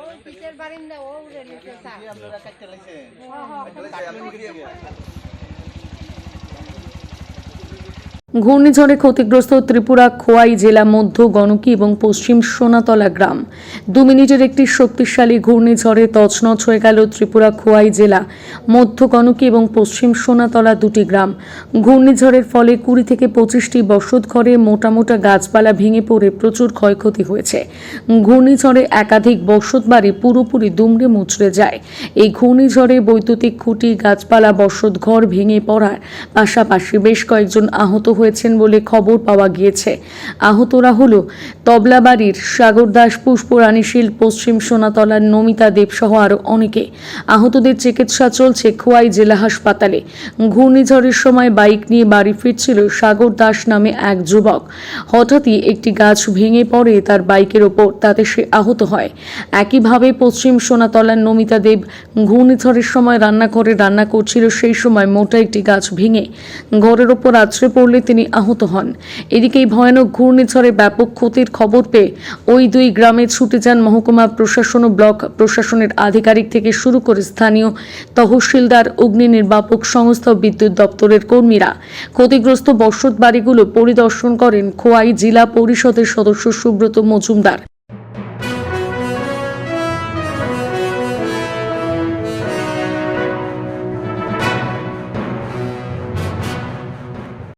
ওই পিছের বারিন্দা ও উড়ে নিচে চা ঘূর্ণিঝড়ে ক্ষতিগ্রস্ত ত্রিপুরা, খোয়াই জেলা, মধ্য গণকি এবং পশ্চিম সোনাতলা গ্রাম। দু মিনিটের একটি শক্তিশালী ঘূর্ণিঝড়ে তছনছ হয়ে গেল ত্রিপুরা, খোয়াই জেলা, মধ্য গণকি এবং পশ্চিম সোনাতলা দুটি গ্রাম। ঘূর্ণিঝড়ের ফলে কুড়ি থেকে পঁচিশটি বসত ঘরে মোটা মোটা গাছপালা ভেঙে পড়ে প্রচুর ক্ষয়ক্ষতি হয়েছে। ঘূর্ণিঝড়ে একাধিক বসত বাড়ি পুরোপুরি দুমড়ে মুচড়ে যায়। এই ঘূর্ণিঝড়ে বৈদ্যুতিক খুঁটি, গাছপালা বসত ঘর ভেঙে পড়ার পাশাপাশি বেশ কয়েকজন আহত হয়েছেন বলে খবর পাওয়া গিয়েছে। আহতরা হল তবলাবাড়ির সাগর দাস পুষ্পরানীশীল পশ্চিম সোনাতলার নমিতা দেব সহ আরও অনেকে। আহতদের চিকিৎসা চলছে খোয়াই জেলা হাসপাতালে। ঘূর্ণিঝড়ের সময় বাইক নিয়ে বাড়ি ফিরছিল সাগর দাস নামে এক যুবক। হঠাৎই একটি গাছ ভেঙে পড়ে তার বাইকের ওপর, তাতে সে আহত হয়। একইভাবে পশ্চিম সোনাতলার নমিতা দেব ঘূর্ণিঝড়ের সময় রান্নাঘরে রান্না করছিল, সেই সময় মোটা একটি গাছ ভেঙে ঘরের ওপর আছড়ে পড়লে তিনি আহত হন। এদিকে এই ভয়ানক ঘূর্ণিঝড়ে ব্যাপক ক্ষতির খবর পেয়ে ওই দুই গ্রামে ছুটে যান মহকুমা প্রশাসন ও ব্লক প্রশাসনের আধিকারিক থেকে শুরু করে স্থানীয় তহসিলদার, অগ্নি নির্বাপক সংস্থা বিদ্যুৎ দপ্তরের কর্মীরা। ক্ষতিগ্রস্ত বসত বাড়িগুলো পরিদর্শন করেন খোয়াই জেলা পরিষদের সদস্য সুব্রত মজুমদার।